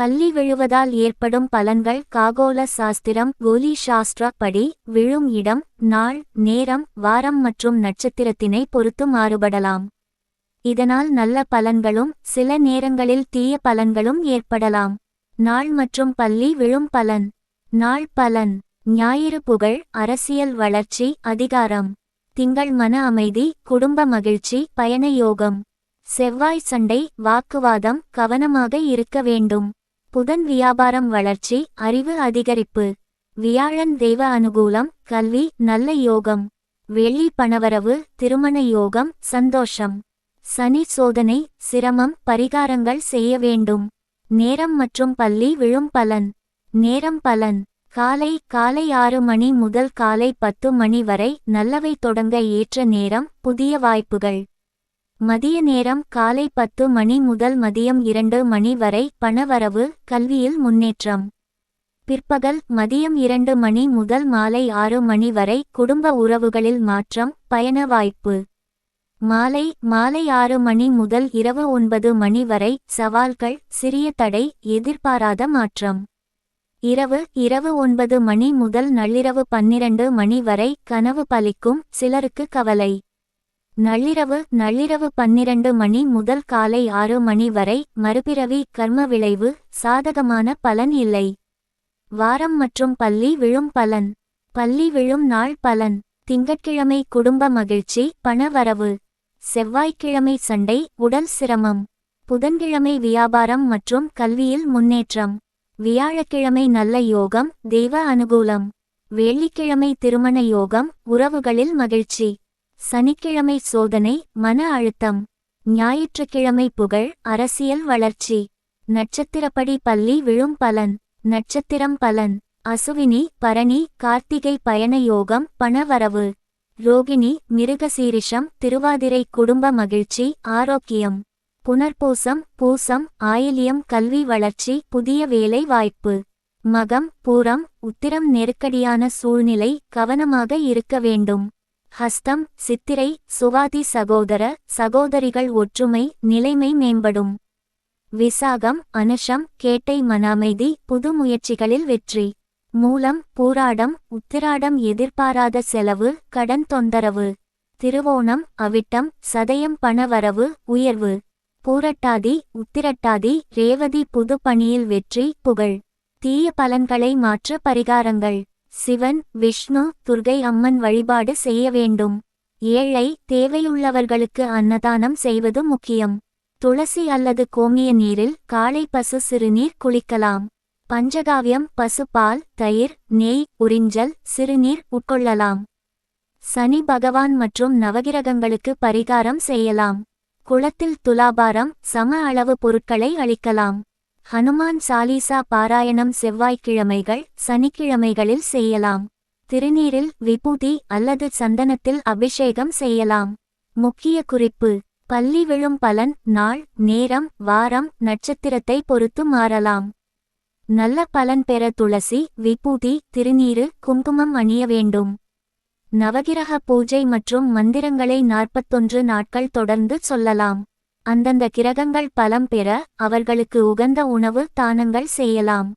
பள்ளி விழுவதால் ஏற்படும் பலன்கள் காகோல சாஸ்திரம் கோலி சாஸ்திர படி விழும் இடம் நாள் நேரம் வாரம் மற்றும் நட்சத்திரத்தினை பொறுத்து மாறுபடலாம். இதனால் நல்ல பலன்களும் சில நேரங்களில் தீய பலன்களும் ஏற்படலாம். நாள் மற்றும் பள்ளி விழும் பலன். நாள் பலன். ஞாயிறு புகழ் அரசியல் வளர்ச்சி அதிகாரம். திங்கள் மன அமைதி குடும்ப மகிழ்ச்சி பயண யோகம். செவ்வாய் சண்டை வாக்குவாதம் கவனமாக இருக்க வேண்டும். புதன் வியாபாரம் வளர்ச்சி அறிவு அதிகரிப்பு. வியாழன் தெய்வ அனுகூலம் கல்வி நல்ல யோகம். வெள்ளி பணவரவு திருமண யோகம் சந்தோஷம். சனி சோதனை சிரமம் பரிகாரங்கள் செய்ய வேண்டும். நேரம் மற்றும் பள்ளி விழும் பலன். நேரம் பலன். காலை காலை ஆறு மணி முதல் காலை பத்து மணி வரை நல்லவை தொடங்க ஏற்ற நேரம் புதிய வாய்ப்புகள். மதிய நேரம் காலை பத்து மணி முதல் மதியம் இரண்டு மணி வரை பணவரவு கல்வியில் முன்னேற்றம். பிற்பகல் மதியம் இரண்டு மணி முதல் மாலை ஆறு மணி வரை குடும்ப உறவுகளில் மாற்றம் பயண வாய்ப்பு. மாலை மாலை ஆறு மணி முதல் இரவு ஒன்பது மணி வரை சவால்கள் சிறிய தடை எதிர்பாராத மாற்றம். இரவு இரவு ஒன்பது மணி முதல் நள்ளிரவு பன்னிரண்டு மணி வரை கனவு பலிக்கும் சிலருக்கு கவலை. நள்ளிரவு நள்ளிரவு பன்னிரண்டு மணி முதல் காலை ஆறு மணி வரை மறுபிறவி கர்ம விளைவு சாதகமான பலன் இல்லை. வாரம் மற்றும் பள்ளி விழும் பலன். பள்ளி விழும் நாள் பலன். திங்கட்கிழமை குடும்ப மகிழ்ச்சி பண வரவு. செவ்வாய்க்கிழமை சண்டை உடல் சிரமம். புதன்கிழமை வியாபாரம் மற்றும் கல்வியில் முன்னேற்றம். வியாழக்கிழமை நல்ல யோகம் தெய்வ அனுகூலம். வெள்ளிக்கிழமை திருமண யோகம் உறவுகளில் மகிழ்ச்சி. சனிக்கிழமை சோதனை மன அழுத்தம். ஞாயிற்றுக்கிழமை புகழ் அரசியல் வளர்ச்சி. நட்சத்திரப்படி பள்ளி விழும் பலன். நட்சத்திரம் பலன். அசுவினி பரணி கார்த்திகை பயண யோகம் பணவரவு ரோகிணி மிருகசீரிஷம் திருவாதிரை குடும்ப மகிழ்ச்சி ஆரோக்கியம். புனர்பூசம் பூசம் ஆயிலியம் கல்வி வளர்ச்சி புதிய வேலை வாய்ப்பு. மகம் பூரம் உத்திரம் நெருக்கடியான சூழ்நிலை கவனமாக இருக்க வேண்டும். ஹஸ்தம் சித்திரை சுவாதி சகோதர சகோதரிகள் ஒற்றுமை நிலைமை மேம்படும். விசாகம் அனுஷம் கேட்டை மன அமைதி புது முயற்சிகளில் வெற்றி. மூலம் பூராடம் உத்திராடம் எதிர்பாராத செலவு கடன் தொந்தரவு. திருவோணம் அவிட்டம் சதயம் பணவரவு உயர்வு. பூரட்டாதி உத்திரட்டாதி ரேவதி புது பணியில் வெற்றி புகழ். தீய பலன்களை மாற்ற பரிகாரங்கள். சிவன் விஷ்ணு துர்கை அம்மன் வழிபாடு செய்ய வேண்டும். ஏழை தேவையுள்ளவர்களுக்கு அன்னதானம் செய்வது முக்கியம். துளசி அல்லது கோமிய நீரில் காளை பசு சிறுநீர் குளிக்கலாம். பஞ்சகாவியம் பசுபால் தயிர் நெய் உறிஞ்சல் சிறுநீர் உட்கொள்ளலாம். சனி பகவான் மற்றும் நவகிரகங்களுக்கு பரிகாரம் செய்யலாம். குளத்தில் துலாபாரம் சம அளவு பொருட்களை அளிக்கலாம். ஹனுமான் சாலீசா பாராயணம் செவ்வாய்க்கிழமைகள் சனிக்கிழமைகளில் செய்யலாம். திருநீரில் விபூதி அல்லது சந்தனத்தில் அபிஷேகம் செய்யலாம். முக்கிய குறிப்பு பள்ளி விழும் பலன் நாள் நேரம் வாரம் நட்சத்திரத்தை பொறுத்து மாறலாம். நல்ல பலன் பெற துளசி விபூதி திருநீரு குங்குமம் அணிய வேண்டும். நவகிரக பூஜை மற்றும் மந்திரங்களை நாற்பத்தொன்று நாட்கள் தொடர்ந்து சொல்லலாம். அந்தந்த கிரகங்கள் பலம் பெற அவர்களுக்கு உகந்த உணவு தானங்கள் செய்யலாம்.